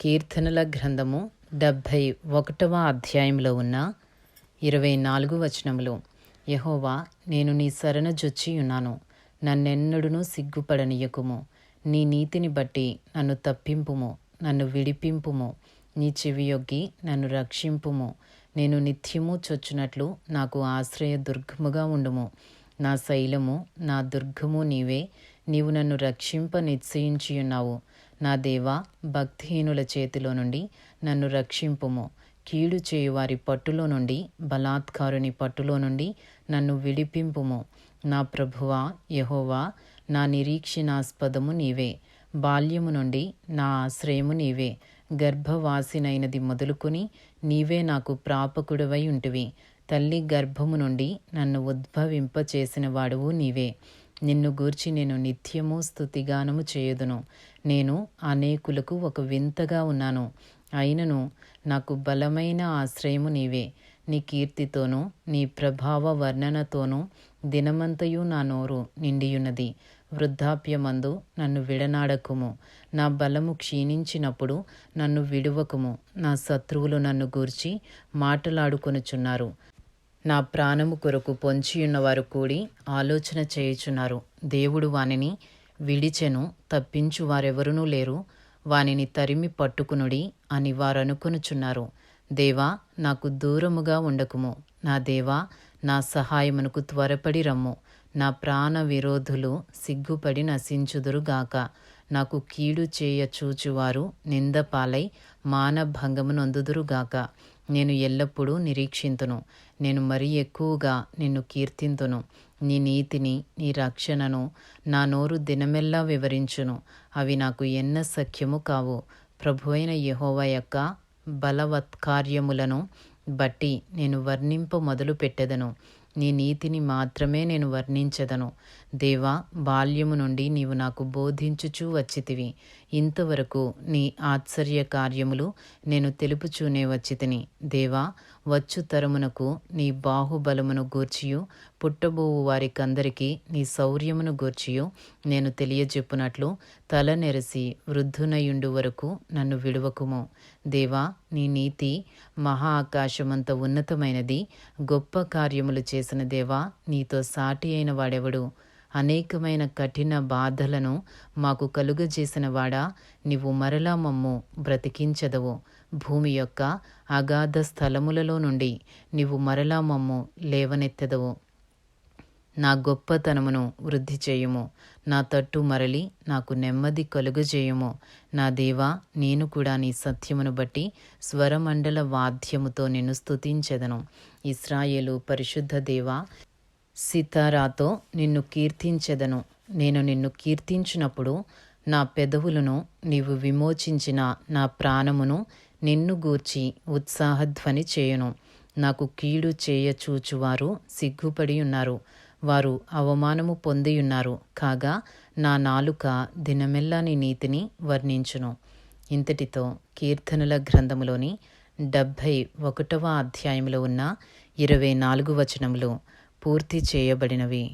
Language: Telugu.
కీర్తనల గ్రంథము డెబ్భై ఒకటవ అధ్యాయంలో ఉన్న ఇరవై నాలుగు వచనములు. యహోవా నేను నీ శరణ జొచ్చి ఉన్నాను నన్నెన్నడును సిగ్గుపడనీయకుము. నీ నీతిని బట్టి నన్ను తప్పింపుము నన్ను విడిపింపుము. నీ చెవియొగ్గి నన్ను రక్షింపుము. నేను నిత్యము చొచ్చునట్లు నాకు ఆశ్రయ దుర్గముగా ఉండుము. నా శైలము నా దుర్గము నీవే. నీవు నన్ను రక్షింప నిశ్చయించి ఉన్నావు. నా దేవా భక్తిహీనుల చేతిలో నుండి నన్ను రక్షింపుము. కీడు చేయువారి పట్టులో నుండి బలాత్కారుని పట్టులో నుండి నన్ను విడిపింపుము. నా ప్రభువా యహోవా నా నిరీక్షణాస్పదము నీవే. బాల్యము నుండి నా ఆశ్రయము నీవే. గర్భవాసినైనది మొదలుకొని నీవే నాకు ప్రాపకుడవై ఉంటివి. తల్లి గర్భము నుండి నన్ను ఉద్భవింప చేసిన వాడువు నీవే. నిన్ను గూర్చి నేను నిత్యము స్థుతిగానము చేయుదును. నేను అనేకులకు ఒక వింతగా ఉన్నాను. అయినను నాకు బలమైన ఆశ్రయము నీవే. నీ కీర్తితోనూ నీ ప్రభావ వర్ణనతోనూ దినమంతయు నా నోరు నిండియున్నది. వృద్ధాప్యమందు నన్ను విడనాడకుము. నా బలము క్షీణించినప్పుడు నన్ను విడువకుము. నా శత్రువులు నన్ను గూర్చి మాటలాడుకొనుచున్నారు. నా ప్రాణము కొరకు పొంచియున్నవారు కూడి ఆలోచన చేయుచున్నారు. దేవుడు వానిని విడిచెను తప్పించు వారెవరునూ లేరు. వానిని తరిమి పట్టుకునుడి అని వారనుకొనుచున్నారు. దేవా నాకు దూరముగా ఉండకుము. నా దేవా నా సహాయమునకు త్వరపడి రమ్ము. నా ప్రాణ విరోధులు సిగ్గుపడి నశించుదురుగాక నాకు కీడు చేయ చూచువారు నిందపాలై మానభంగము నొందుదురుగాక నేను ఎల్లప్పుడూ నిరీక్షింతును. నేను మరీ ఎక్కువగా నిన్ను కీర్తింతును. నీ నీతిని నీ రక్షణను నా నోరు దినమెల్లా వివరించును. అవి నాకు ఎన్న సఖ్యము కావు. ప్రభువైన యహోవ యొక్క బలవత్కార్యములను బట్టి నేను వర్ణింప మొదలు పెట్టెదను నీ నీతిని మాత్రమే నేను వర్ణించదను. దేవా బాల్యము నుండి నీవు నాకు బోధించుచూ వచ్చితివి. ఇంతవరకు నీ ఆశ్చర్య కార్యములు నేను తెలుపుచూనే వచ్చితిని. దేవా వచ్చు తరమునకు నీ బాహుబలమును గూర్చియు పుట్టబోవు వారికందరికీ నీ శౌర్యమును గూర్చియు నేను తెలియజెప్పునట్లు తల నెరసి వృద్ధునయుండు వరకు నన్ను విడువకుము. దేవా నీ నీతి మహా ఆకాశమంత ఉన్నతమైనది. గొప్ప కార్యములు చేసిన దేవా నీతో సాటి అయిన వాడెవడు? అనేకమైన కఠిన బాధలను మాకు కలుగజేసిన వాడా నీవు మరలా మమ్ము బ్రతికించదవు. భూమి యొక్క అగాధ స్థలములలో నుండి నీవు మరలా మమ్ము లేవనెత్తదవు. నా గొప్పతనమును వృద్ధి చేయుము. నా తట్టు మరలి నాకు నెమ్మది కలుగజేయుము. నా దేవా నేను కూడా నీ సత్యమును బట్టి స్వరమండల వాద్యముతో నిన్ను స్తుతించెదను. ఇస్రాయేలు పరిశుద్ధ దేవా సితారాతో నిన్ను కీర్తించెదను. నేను నిన్ను కీర్తించినప్పుడు నా పెదవులను నీవు విమోచించిన నా ప్రాణమును నిన్ను గూర్చి ఉత్సాహధ్వని చేయును. నాకు కీడు చేయచూచువారు సిగ్గుపడి ఉన్నారు. వారు అవమానము పొందియున్నారు కాగా నా నాలుక దినమెల్లా నీ నీతిని వర్ణించును. ఇంతటితో కీర్తనల గ్రంథములోని డెబ్భై ఒకటవ అధ్యాయంలో ఉన్న ఇరవై నాలుగు వచనములు పూర్తి చేయబడినవి.